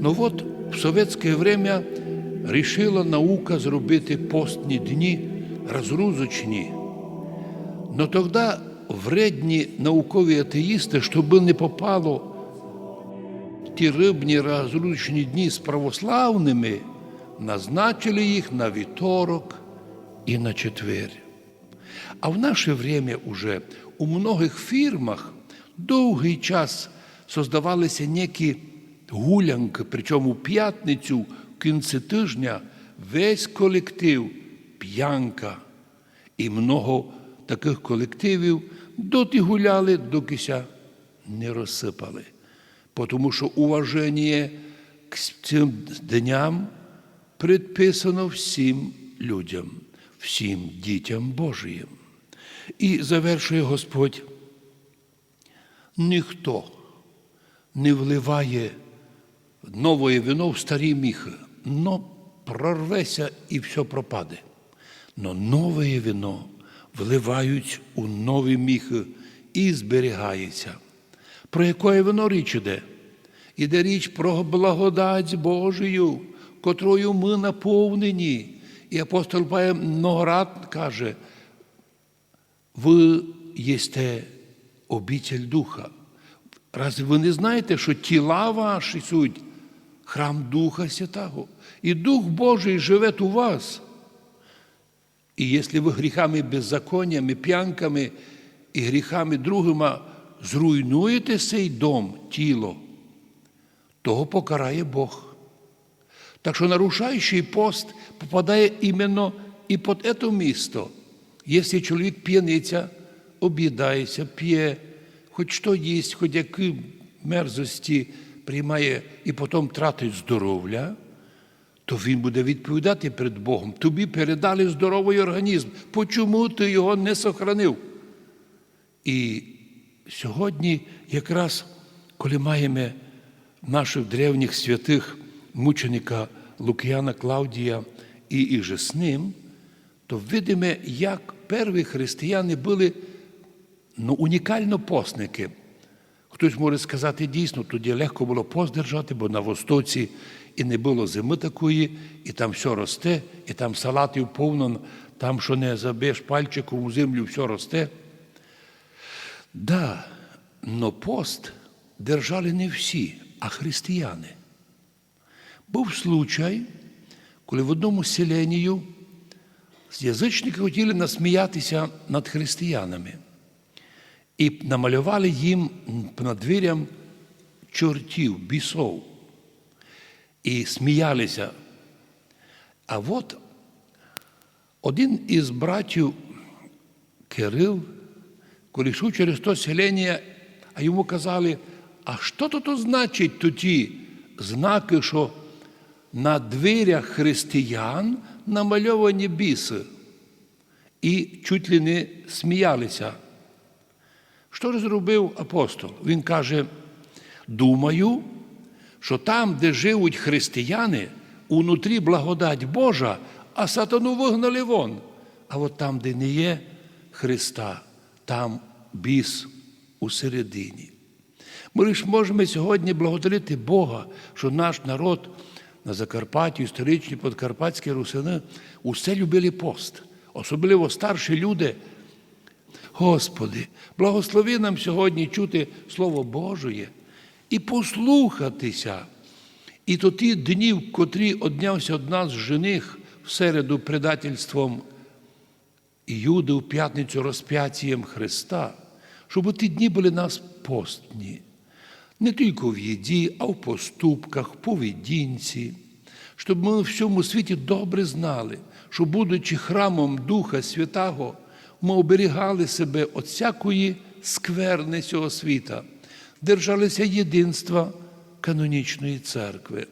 Ну от в совєтське время рішила наука зробити постні дні розрузочні. Но тоді вредні наукові атеїсти, щоб не попало ті рибні розручні дні з православними, назначили їх на вівторок і на четвер. А в наше время уже у многих фірмах довгий час создавалися некі гулянки, причому п'ятницю в кінці тижня весь колектив п'янка. І много таких колективів доти гуляли, докися не розсипали. Тому що уваження к цим дням предписано всім людям, всім дітям Божиїм. І завершує Господь, ніхто не вливає нове вино в старі міхи, но прорвеся і все пропаде. Но нове вино вливають у нові міхи і зберігається. Про яке вино річ іде? Іде річ про благодать Божию, котрою ми наповнені. І апостол Павел много раз каже, ви єсте обітель Духа. Разве ви не знаєте, що тіла ваші суть храм Духа Святого, і Дух Божий живе у вас. І якщо ви гріхами беззаконнями, п'янками і гріхами другими зруйнуєте цей дом, тіло, того покарає Бог. Так що нарушаючий пост попадає іменно і під це місто. Якщо чоловік п'яниця, об'їдається, п'є, хоч що їсть, хоч які мерзості приймає і потім тратить здоров'я, то він буде відповідати перед Богом. Тобі передали здоровий організм. Почому ти його не сохранив? І сьогодні, якраз коли маємо наших древніх святих мученика Лук'яна Клавдія і іже з ним, то видимо, як перві християни були ну, унікально постники. Хтось може сказати, дійсно, тоді легко було пост держати, бо на Востоці і не було зими такої, і там все росте, і там салатів повно, там, що не заб'єш пальчиком у землю, все росте. Да, но пост держали не всі, а християни. Був случай, коли в одному селенію язичники хотіли насміятися над християнами і намалювали їм над дверям чортів, бісов. І сміялися. А от один із братів Кирил, коли йшов через то селення, а йому казали, а що то значить то ті знаки, що на дверях християн намальовані біси. І чуть ли не сміялися. Що ж зробив апостол? Він каже: думаю, що там, де живуть християни, унутрі благодать Божа, а сатану вигнали вон. А от там, де не є Христа, там біс усередині. Ми ж можемо сьогодні благодарити Бога, що наш народ на Закарпатті, історичні подкарпатські русини, усе любили пост, особливо старші люди. Господи, благослови нам сьогодні чути Слово Божє і послухатися. І то ті дні, в котрі однявся од нас жених в середу предательством Юди в п'ятницю розп'яттям Христа, щоб ті дні були нас постні. Не тільки в їді, а в поступках, в поведінці, щоб ми в всьому світі добре знали, що, будучи храмом Духа Святого, ми оберігали себе від всякої скверни цього світа, держалися єдинства канонічної церкви,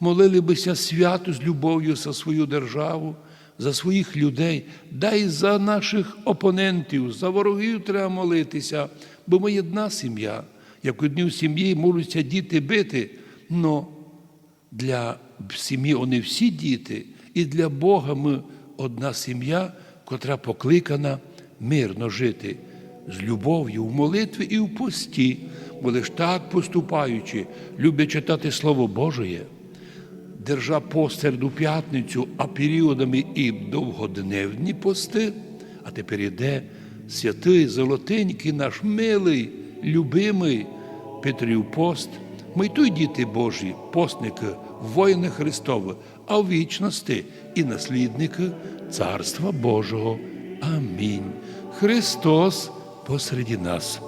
молили бися свято з любов'ю за свою державу, за своїх людей, дай за наших опонентів, за ворогів треба молитися, бо ми єдна сім'я. Як одні в сім'ї можуться діти бити, але для сім'ї вони всі діти, і для Бога ми одна сім'я, котра покликана мирно жити з любов'ю в молитві і в пості, бо лиш так поступаючи, люблять читати Слово Божеє, держа пост середу п'ятницю, а періодами і довгодневні пости, а тепер іде святий, золотенький наш милий, любимий Петрів пост. Ми й той діти Божі, постники, воїни Христові, а в вічності і наслідники Царства Божого. Амінь. Христос посеред нас.